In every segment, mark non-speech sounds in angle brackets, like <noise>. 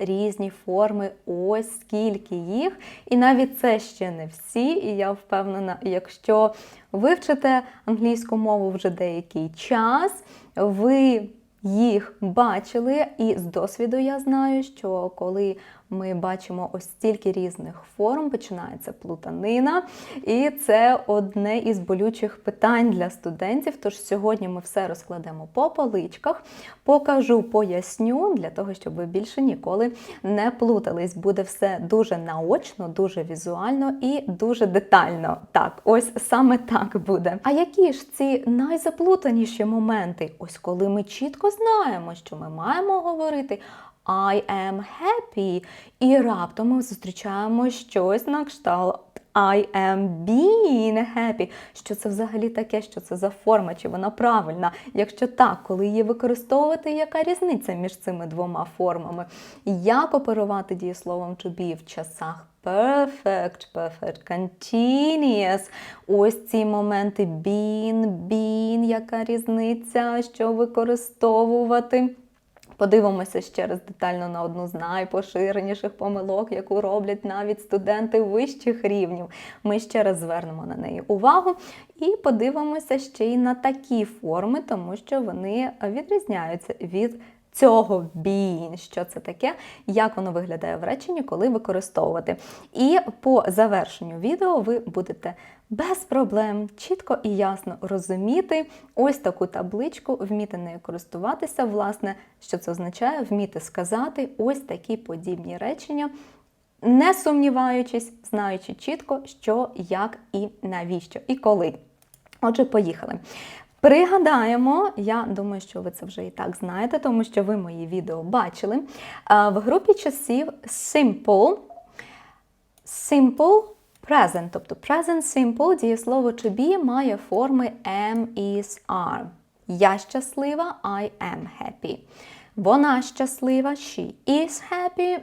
різні форми, ось скільки їх. І навіть це ще не всі. І я впевнена, якщо вивчите англійську мову вже деякий час, ви їх бачили, і з досвіду я знаю, що коли ми бачимо ось стільки різних форм, починається плутанина, і це одне із болючих питань для студентів. Тож сьогодні ми все розкладемо по поличках, покажу, поясню для того, щоб ви більше ніколи не плутались. Буде все дуже наочно, дуже візуально і дуже детально. Так, ось саме так буде. А які ж ці найзаплутаніші моменти? Ось коли ми чітко знаємо, що ми маємо говорити. I am happy. І раптом ми зустрічаємо щось на кшталт I am being happy. Що це взагалі таке, що це за форма, чи вона правильна? Якщо так, коли її використовувати, яка різниця між цими двома формами? Як оперувати дієсловом to be в часах perfect, perfect, continuous. Ось ці моменти been, been, яка різниця, що використовувати. Подивимося ще раз детально на одну з найпоширеніших помилок, яку роблять навіть студенти вищих рівнів. Ми ще раз звернемо на неї увагу і подивимося ще й на такі форми, тому що вони відрізняються від цього being, що це таке, як воно виглядає в реченні, коли використовувати. І по завершенню відео ви будете без проблем чітко і ясно розуміти ось таку табличку, вміти нею користуватися, власне, що це означає, вміти сказати ось такі подібні речення. Не сумніваючись, знаючи чітко, що, як і навіщо, і коли. Отже, поїхали. Пригадаємо, я думаю, що ви це вже і так знаєте, тому що ви мої відео бачили. В групі часів simple, simple present, тобто present simple, дієслово to be має форми am, is, are. Я щаслива, I am happy. Вона щаслива, she is happy.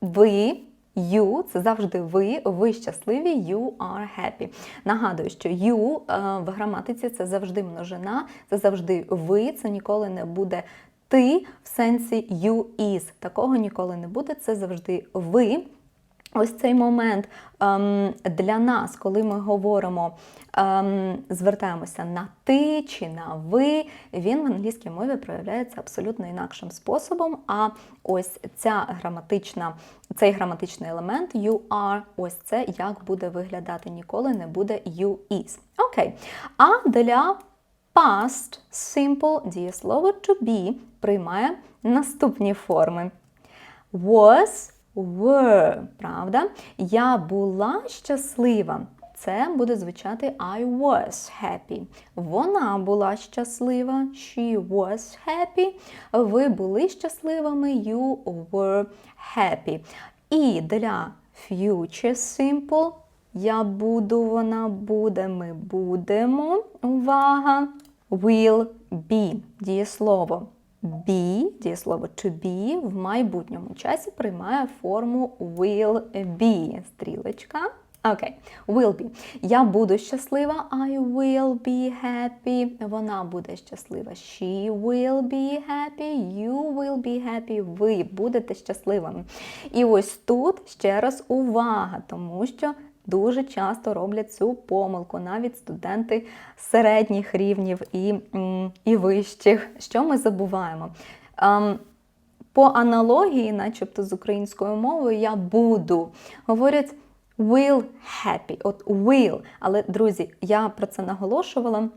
Ви You – це завжди ви, ви щасливі, you are happy. Нагадую, що you е, в граматиці це завжди множина, це завжди ви, це ніколи не буде ти в сенсі you is. Такого ніколи не буде, це завжди ви. Ось цей момент ем, для нас, коли ми говоримо, ем, звертаємося на ти чи на ви, він в англійській мові проявляється абсолютно інакшим способом. А ось ця граматична, цей граматичний елемент you are, ось це як буде виглядати, ніколи не буде you is. Окей. А для past simple дієслово to be приймає наступні форми. Was were, правда? Я була щаслива. Це буде звучати I was happy. Вона була щаслива. She was happy. Ви були щасливими. You were happy. І для future simple я буду, вона буде, ми будемо. Увага! Will be. Дієслово be, дієслово to be в майбутньому часі приймає форму will be. Стрілочка. Окей, okay. will be. Я буду щаслива. I will be happy. Вона буде щаслива. She will be happy. You will be happy. Ви будете щасливими. І ось тут ще раз увага, тому що дуже часто роблять цю помилку, навіть студенти середніх рівнів і, і вищих. Що ми забуваємо? Ем, по аналогії, начебто з українською мовою, я буду. Говорять will happy. От will. Але, друзі, я про це наголошувала.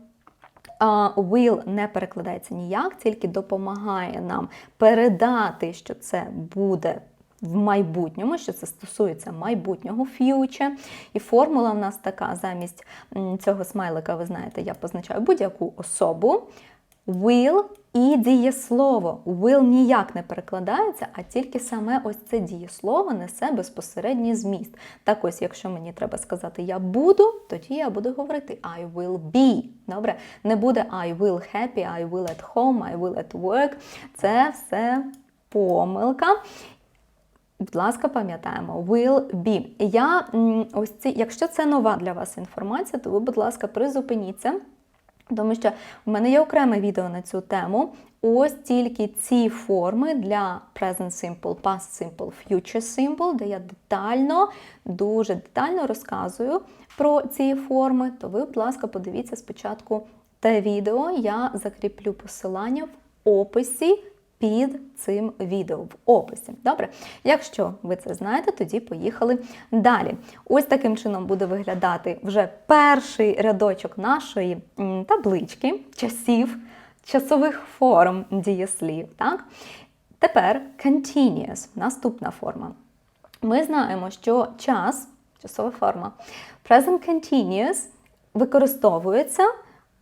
Will не перекладається ніяк, тільки допомагає нам передати, що це буде в майбутньому, що це стосується майбутнього future. І формула в нас така: замість цього смайлика, ви знаєте, я позначаю будь-яку особу. Will і дієслово. Will ніяк не перекладається, а тільки саме ось це дієслово несе безпосередній зміст. Так ось, якщо мені треба сказати я буду, тоді я буду говорити I will be. Добре? Не буде I will happy, I will at home, I will at work. Це все помилка. Будь ласка, пам'ятаємо, will be. Я ось ці, якщо це нова для вас інформація, то ви, будь ласка, призупиніться. Тому що в мене є окреме відео на цю тему, ось тільки ці форми для present simple, past simple, future simple, де я детально, дуже детально розказую про ці форми, то ви, будь ласка, подивіться спочатку те відео. Я закріплю посилання в описі під цим відео в описі. Добре? Якщо ви це знаєте, тоді поїхали далі. Ось таким чином буде виглядати вже перший рядочок нашої таблички часів, часових форм дієслів. Так? Тепер continuous, наступна форма. Ми знаємо, що час, часова форма, present continuous використовується,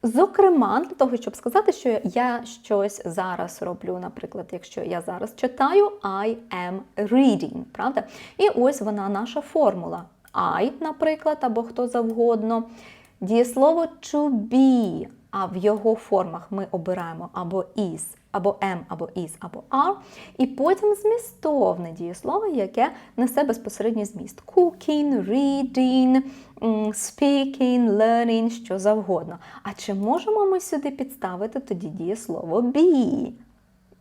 зокрема, для того, щоб сказати, що я щось зараз роблю. Наприклад, якщо я зараз читаю, I am reading, правда? І ось вона наша формула. I, наприклад, або хто завгодно. Дієслово to be, а в його формах ми обираємо або is, або am, або is, або are. І потім змістовне дієслово, яке несе безпосередній зміст. Cooking, reading, speaking, learning, що завгодно. А чи можемо ми сюди підставити тоді дієслово be?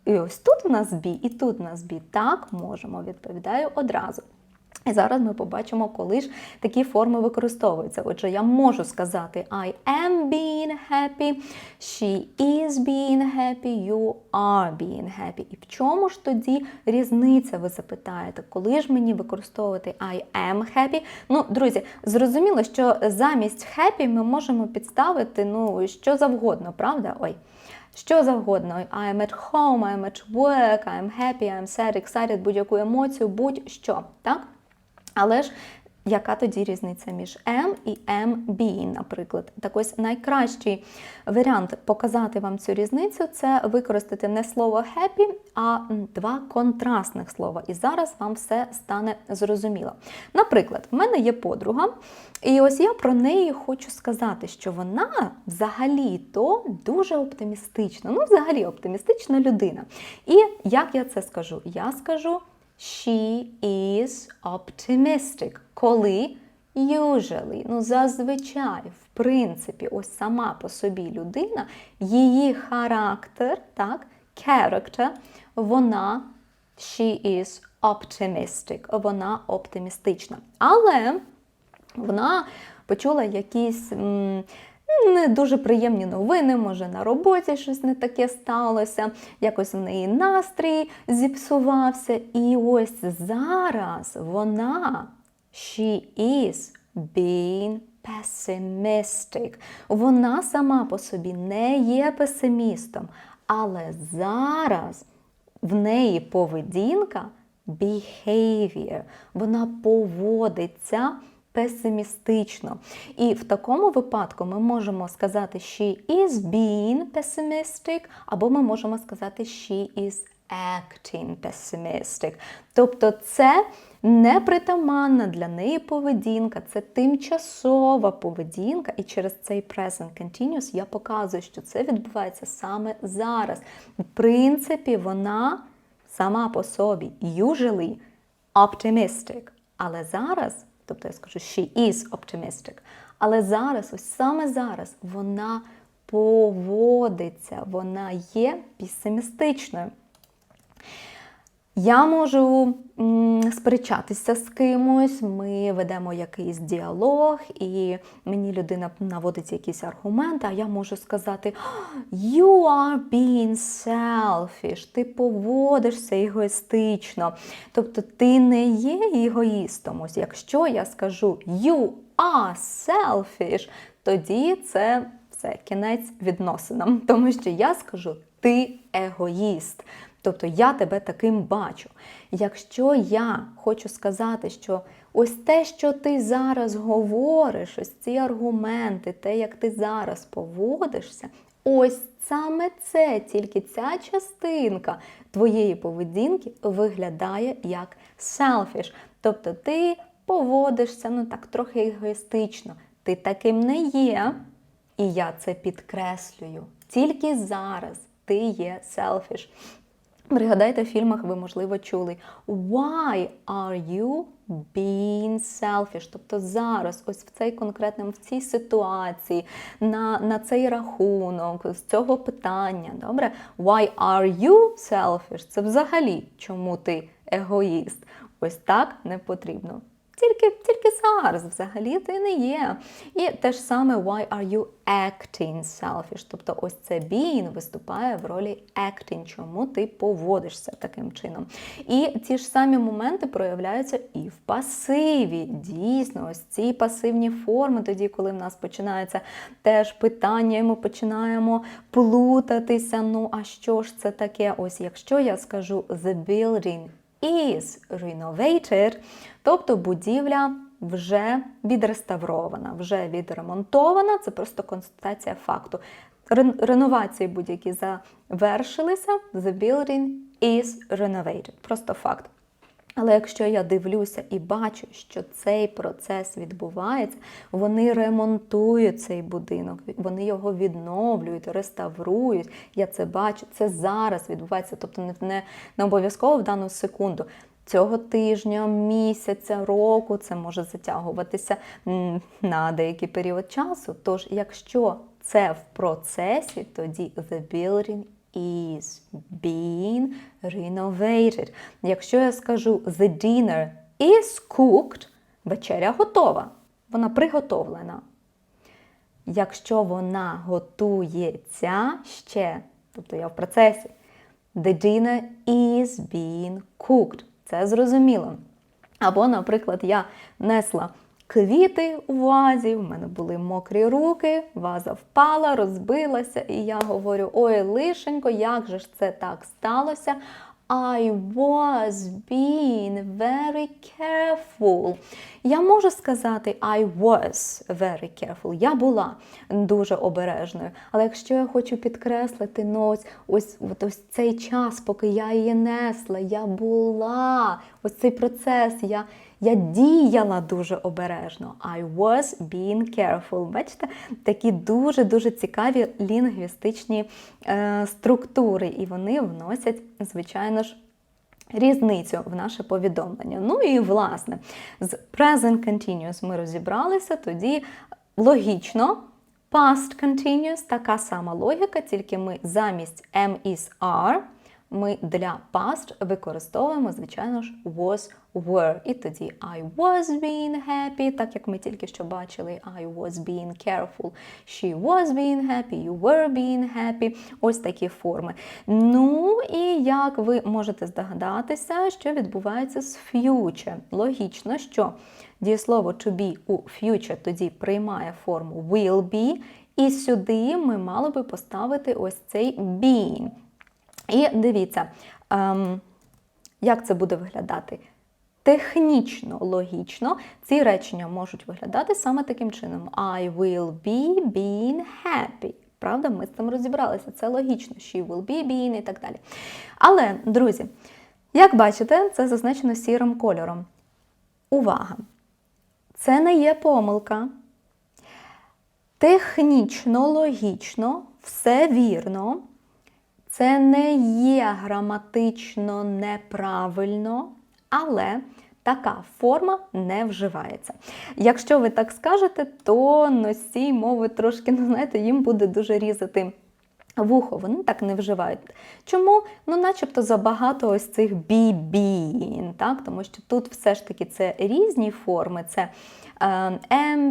І ось тут у нас be, і тут у нас be. Так, можемо, відповідаю одразу. І зараз ми побачимо, коли ж такі форми використовуються. Отже, я можу сказати I am being happy, she is being happy, you are being happy. І в чому ж тоді різниця, ви запитаєте, коли ж мені використовувати I am happy? Ну, друзі, зрозуміло, що замість happy ми можемо підставити ну, що завгодно, правда? Ой. Що завгодно, I am at home, I am at work, I am happy, I am sad, excited, будь-яку емоцію, будь-що, так? Але ж яка тоді різниця між am і am being, наприклад? Так ось найкращий варіант показати вам цю різницю це використати не слово happy, а два контрастних слова. І зараз вам все стане зрозуміло. Наприклад, в мене є подруга, і ось я про неї хочу сказати, що вона взагалі-то дуже оптимістична. Ну, взагалі оптимістична людина. І як я це скажу? Я скажу. She is optimistic. Коли usually, ну зазвичай, в принципі, ось сама по собі людина, її характер, так, character, вона she is optimistic, вона оптимістична. Але вона почула якісь. Не дуже приємні новини, може на роботі щось не таке сталося, якось в неї настрій зіпсувався. І ось зараз вона she is being pessimistic. Вона сама по собі не є песимістом, але зараз в неї поведінка behavior, вона поводиться песимістично. І в такому випадку ми можемо сказати she is being pessimistic, або ми можемо сказати she is acting pessimistic. Тобто це непритаманна для неї поведінка, це тимчасова поведінка, і через цей present continuous я показую, що це відбувається саме зараз. В принципі, вона сама по собі usually optimistic. Але зараз Тобто я скажу, she is optimistic. Але зараз, ось саме зараз, вона поводиться, вона є песимістичною. Я можу сперечатися з кимось, ми ведемо якийсь діалог, і мені людина наводить якісь аргументи, а я можу сказати: You are being selfish, ти поводишся егоїстично. Тобто ти не є егоїстом. Ось якщо я скажу You are selfish, тоді це все кінець відносинам, тому що я скажу ти егоїст. Тобто я тебе таким бачу. Якщо я хочу сказати, що ось те, що ти зараз говориш, ось ці аргументи, те, як ти зараз поводишся, ось саме це, тільки ця частинка твоєї поведінки виглядає як selfish. Тобто ти поводишся ну так трохи егоїстично. Ти таким не є. І я це підкреслюю. Тільки зараз ти є selfish. Пригадайте, в фільмах ви, можливо, чули Why are you being selfish? Тобто зараз, ось в цей конкретному, в цій ситуації, на, на цей рахунок, з цього питання, добре? Why are you selfish? Це взагалі чому ти егоїст? Ось так не потрібно. Тільки, тільки зараз взагалі ти не є. І те ж саме why are you acting selfish? Тобто ось це being виступає в ролі acting, чому ти поводишся таким чином. І ті ж самі моменти проявляються і в пасиві. Дійсно, ось ці пасивні форми, тоді, коли в нас починається теж питання, і ми починаємо плутатися. Ну, а що ж це таке? Ось якщо я скажу the building is renovated, тобто будівля вже відреставрована, вже відремонтована, це просто констатація факту. Рен- Реновації будь-які завершилися, the building is renovated. Просто факт. Але якщо я дивлюся і бачу, що цей процес відбувається, вони ремонтують цей будинок, вони його відновлюють, реставрують. Я це бачу, це зараз відбувається, тобто не, не, обов'язково в дану секунду. Цього тижня, місяця, року це може затягуватися на деякий період часу. Тож, якщо це в процесі, тоді the building is being renovated. Якщо я скажу the dinner is cooked, вечеря готова, вона приготовлена. Якщо вона готується ще, тобто я в процесі, the dinner is being cooked. Це зрозуміло. Або, наприклад, я несла квіти у вазі, в мене були мокрі руки, ваза впала, розбилася, і я говорю: ой, лишенько, як же ж це так сталося? I was being very careful. Я можу сказати I was very careful. Я була дуже обережною. Але якщо я хочу підкреслити, ну ось, ось, ось цей час, поки я її несла, я була, ось цей процес, я, я діяла дуже обережно. I was being careful. Бачите, такі дуже-дуже цікаві лінгвістичні е, структури, і вони вносять, звичайно ж, різницю в наше повідомлення. Ну і власне, з present continuous ми розібралися, тоді логічно. Past continuous така сама логіка, тільки ми замість am is are ми для past використовуємо, звичайно ж, was were. І тоді I was being happy, так як ми тільки що бачили, I was being careful, she was being happy, you were being happy. Ось такі форми. Ну і як ви можете здогадатися, що відбувається з future? Логічно, що дієслово to be у future тоді приймає форму will be, і сюди ми мали би поставити ось цей being. І дивіться, ем, як це буде виглядати. Технічно, логічно, ці речення можуть виглядати саме таким чином: I will be being happy. Правда, ми з цим розібралися. Це логічно, she will be being і так далі. Але, друзі, як бачите, це зазначено сірим кольором. Увага! Це не є помилка. Технічно, логічно, все вірно. Це не є граматично неправильно, але така форма не вживається. Якщо ви так скажете, то носій мови трошки, <laughs> ну знаєте, їм буде дуже різати. Вухо, вони так не вживають. Чому? Ну, начебто забагато ось цих be-been, так? Тому що тут все ж таки це різні форми, це е,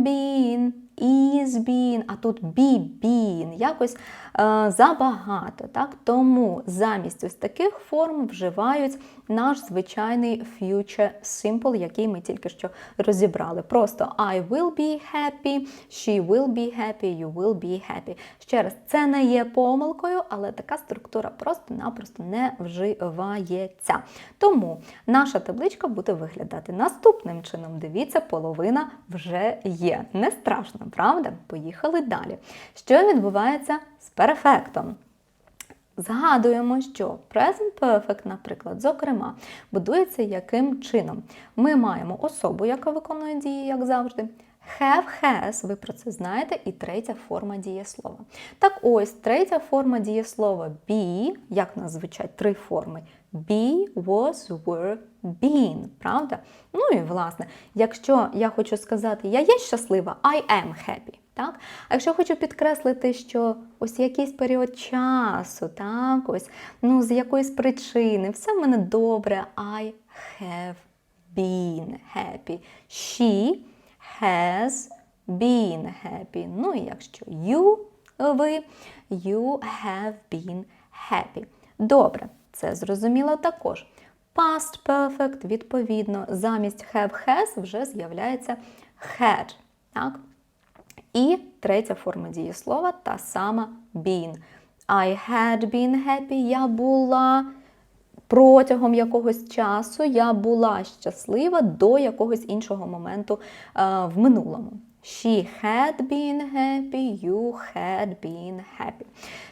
been, is been, а тут been, якось забагато. Так? Тому замість ось таких форм вживають наш звичайний future simple, який ми тільки що розібрали. Просто I will be happy, she will be happy, you will be happy. Ще раз, це не є помилкою, але така структура просто-напросто не вживається. Тому наша табличка буде виглядати наступним чином. Дивіться, половина вже є. Не страшно, правда? Поїхали далі. Що відбувається з перфектом? Згадуємо, що Present Perfect, наприклад, зокрема, будується яким чином? Ми маємо особу, яка виконує дії, як завжди, Have, has, ви про це знаєте, і третя форма дієслова. Так ось, третя форма дієслова be, як нас звучать три форми: be, was, were, been, правда? Ну і власне, якщо я хочу сказати, я є щаслива, I am happy. Так? А якщо хочу підкреслити, що ось якийсь період часу, так, ось, ну, з якоїсь причини, все в мене добре, I have been happy. She has been happy. Ну і якщо you, ви, you have been happy. Добре, це зрозуміло також. Past perfect, відповідно, замість have has вже з'являється had. Так? І третя форма дієслова та сама been. I had been happy, я була протягом якогось часу, я була щаслива до якогось іншого моменту е, в минулому. She had been happy, you had been happy.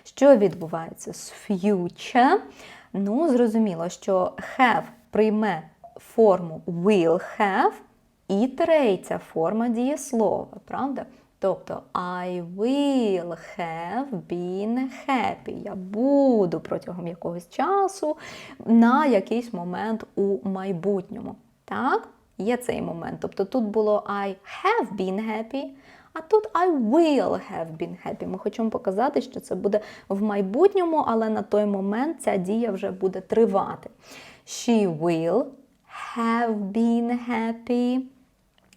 Що відбувається з future? Ну, зрозуміло, що have прийме форму will have і третя форма дієслова, правда? Тобто I will have been happy. Я буду протягом якогось часу на якийсь момент у майбутньому. Так, є цей момент. Тобто тут було I have been happy, а тут I will have been happy. Ми хочемо показати, що це буде в майбутньому, але на той момент ця дія вже буде тривати. She will have been happy.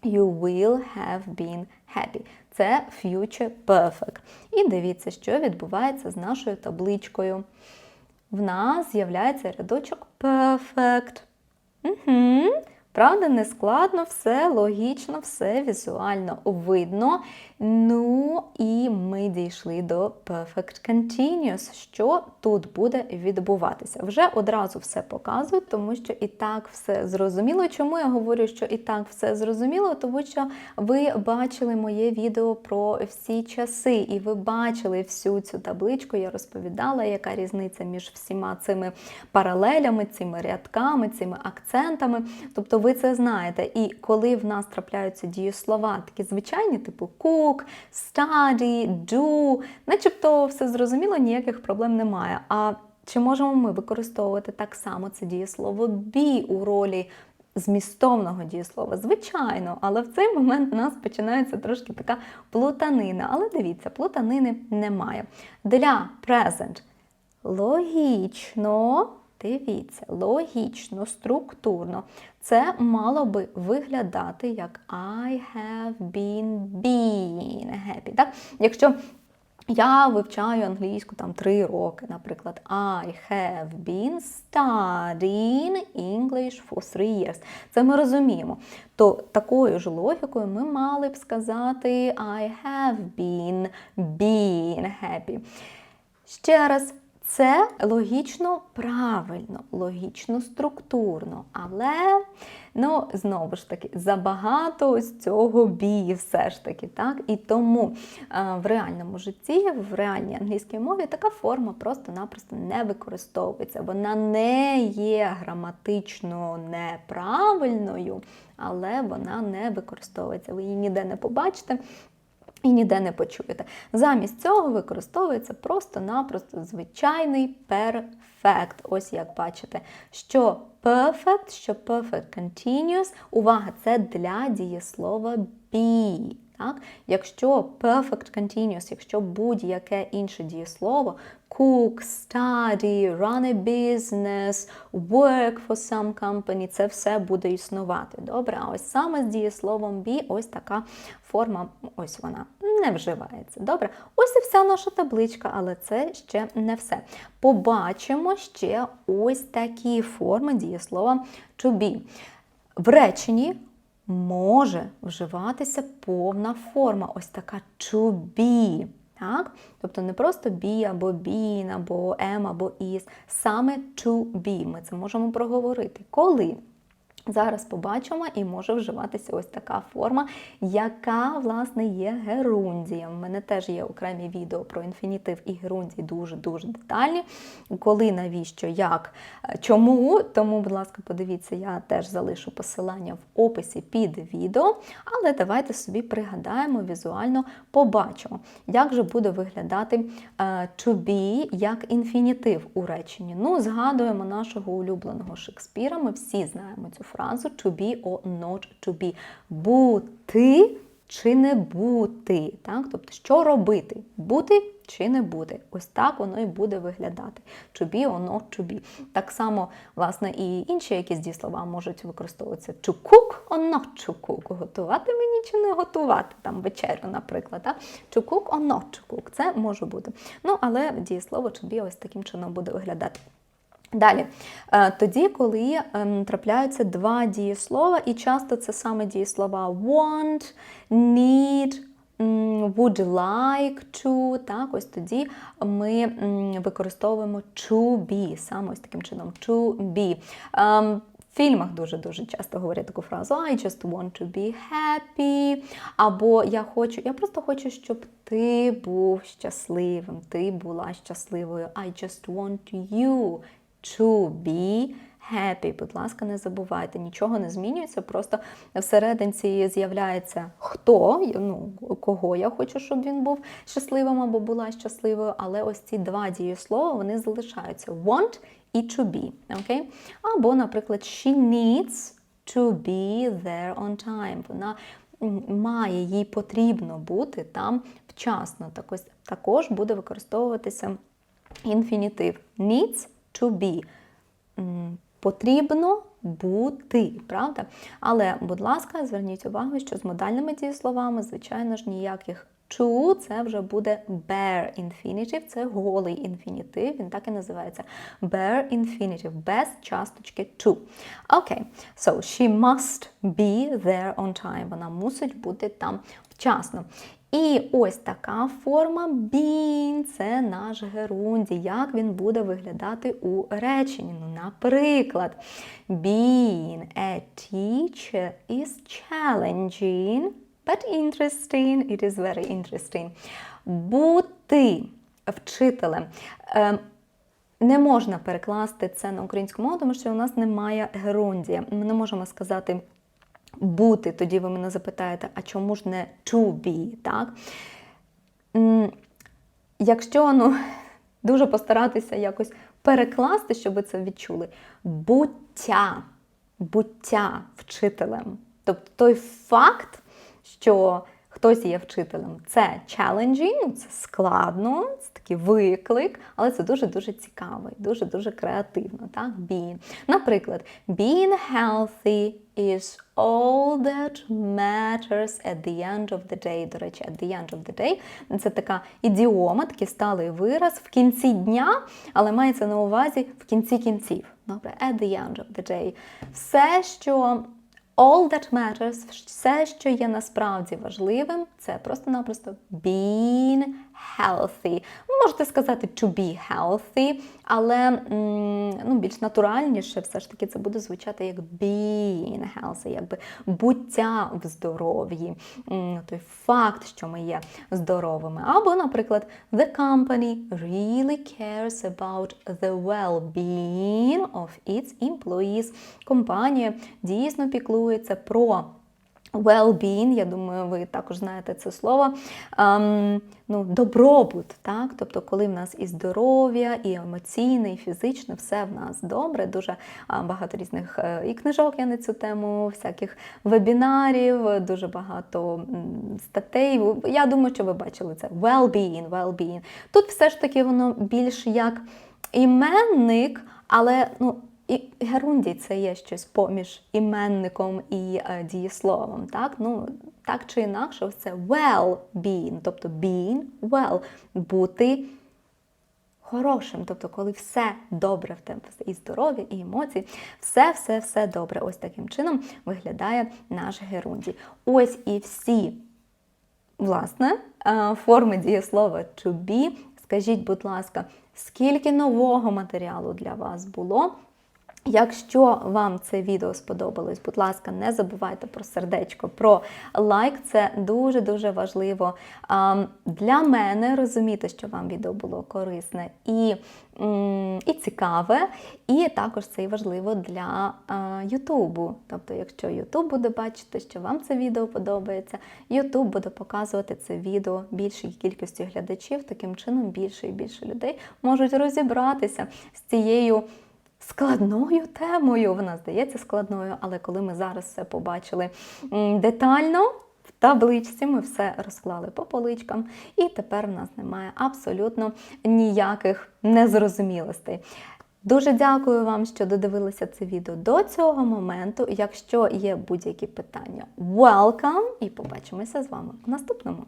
You will have been happy. Це future perfect. І дивіться, що відбувається з нашою табличкою. В нас з'являється рядочок perfect. Угу. Правда, не складно, все логічно, все візуально видно. Ну і ми дійшли до Perfect Continuous. Що тут буде відбуватися? Вже одразу все показую, тому що і так все зрозуміло. Чому я говорю, що і так все зрозуміло? Тому що ви бачили моє відео про всі часи, і ви бачили всю цю табличку. Я розповідала, яка різниця між всіма цими паралелями, цими рядками, цими акцентами. Тобто ви це знаєте. І коли в нас трапляються дієслова, такі звичайні, типу cook, study, do, начебто все зрозуміло, ніяких проблем немає. А чи можемо ми використовувати так само це дієслово be у ролі змістовного дієслова? Звичайно, але в цей момент у нас починається трошки така плутанина. Але дивіться, плутанини немає. Для present логічно. Дивіться, логічно, структурно. Це мало би виглядати як I have been been happy. Так? Якщо я вивчаю англійську там три роки, наприклад, I have been studying English for three years. Це ми розуміємо. То такою ж логікою ми мали б сказати I have been been happy. Ще раз. Це логічно правильно, логічно структурно, але, ну, знову ж таки, забагато ось цього бії все ж таки. так? І тому а, в реальному житті, в реальній англійській мові така форма просто-напросто не використовується. Вона не є граматично неправильною, але вона не використовується. Ви її ніде не побачите. І ніде не почуєте. Замість цього використовується просто-напросто звичайний перфект. Ось як бачите, що perfect, що perfect continuous. Увага, це для дієслова be. Так? Якщо perfect continuous, якщо будь-яке інше дієслово, cook, study, run a business, work for some company, це все буде існувати. Добре, а ось саме з дієсловом be, ось така форма, ось вона не вживається. Добре, ось і вся наша табличка, але це ще не все. Побачимо ще ось такі форми дієслова to be. В реченні може вживатися повна форма, ось така to be. Так? Тобто не просто be або been, або am, або is, саме to be. Ми це можемо проговорити. Коли Зараз побачимо і може вживатися ось така форма, яка, власне, є герундієм. У мене теж є окремі відео про інфінітив і герундій дуже-дуже детальні. Коли, навіщо, як, е, чому. Тому, будь ласка, подивіться, я теж залишу посилання в описі під відео. Але давайте собі пригадаємо, візуально побачимо, як же буде виглядати е, to be як інфінітив у реченні. Ну, згадуємо нашого улюбленого Шекспіра. Ми всі знаємо цю фразу to be or not to be. Бути чи не бути. Так? Тобто, що робити? Бути чи не бути? Ось так воно і буде виглядати. To be or not to be. Так само, власне, і інші якісь дієслова можуть використовуватися to cook or not to cook. Готувати мені чи не готувати там вечерю, наприклад. Так? To cook or not to cook. Це може бути. Ну, але дієслово to be ось таким чином буде виглядати. Далі, Е, тоді, коли ем, трапляються два дієслова, і часто це саме дієслова want, need, would like to, так, ось тоді ми використовуємо to be, саме ось таким чином, to be. Ем, В фільмах дуже-дуже часто говорять таку фразу I just want to be happy, або я хочу, я просто хочу, щоб ти був щасливим, ти була щасливою. I just want you to be happy. Будь ласка, не забувайте, нічого не змінюється, просто всерединці з'являється хто, ну, кого я хочу, щоб він був щасливим або була щасливою, але ось ці два дієслова вони залишаються want і to be. Okay? Або, наприклад, she needs to be there on time. Вона має, їй потрібно бути там вчасно. Так ось також буде використовуватися інфінітив needs to be. Потрібно бути, правда? Але, будь ласка, зверніть увагу, що з модальними дієсловами, звичайно ж, ніяких to це вже буде bare infinitive, це голий інфінітив, він так і називається bare infinitive, без часточки to. Окей, so she must be there on time. Вона мусить бути там вчасно. І ось така форма been – це наш герундій. Як він буде виглядати у реченні? Ну, наприклад, being a teacher is challenging, but interesting. It is very interesting. Бути вчителем. Ем, не можна перекласти це на українську мову, тому що у нас немає герундія. Ми не можемо сказати бути, тоді ви мене запитаєте, а чому ж не to be, так? Якщо ну, <laughs> дуже постаратися якось перекласти, щоб ви це відчули, буття, буття вчителем. Тобто той факт, що хтось є вчителем, це challenging, це складно, це такий виклик, але це дуже-дуже цікаво і дуже-дуже креативно. Так? Being. Наприклад, being healthy is all that matters at the end of the day. До речі, at the end of the day це така ідіома, такий сталий вираз в кінці дня, але мається на увазі в кінці кінців. Добре, at the end of the day. Все, що All that matters, все, що є насправді важливим, це просто-напросто being healthy. Можете сказати to be healthy, але ну, більш натуральніше все ж таки це буде звучати як being healthy, якби буття в здоров'ї, той факт, що ми є здоровими. Або, наприклад, the company really cares about the well-being of its employees. Компанія дійсно піклується про well-being, я думаю, ви також знаєте це слово, ем, ну, добробут, так? Тобто, коли в нас і здоров'я, і емоційне, і фізичне, все в нас добре, дуже багато різних е, і книжок я на цю тему, всяких вебінарів, дуже багато статей. Я думаю, що ви бачили це. Well-being, well-being. Тут все ж таки воно більш як іменник, але ну, і герундій це є щось поміж іменником і е, дієсловом. Так? Ну, так чи інакше, це well-being, тобто being well, бути хорошим. Тобто, коли все добре в тебе, і здоров'я, і емоції, все, все, все добре. Ось таким чином виглядає наш герундій. Ось і всі Власне, е, форми дієслова to be. Скажіть, будь ласка, скільки нового матеріалу для вас було Якщо вам це відео сподобалось, будь ласка, не забувайте про сердечко, про лайк. Це дуже-дуже важливо для мене розуміти, що вам відео було корисне і, і цікаве. І також це важливо для а, Ютубу. Тобто, якщо Ютуб буде бачити, що вам це відео подобається, Ютуб буде показувати це відео більшій кількості глядачів. Таким чином більше і більше людей можуть розібратися з цією складною темою. Вона здається складною, але коли ми зараз все побачили детально. В табличці ми все розклали по поличкам, і тепер в нас немає абсолютно ніяких незрозумілостей. Дуже дякую вам, що додивилися це відео до цього моменту. Якщо є будь-які питання, welcome! І побачимося з вами в наступному.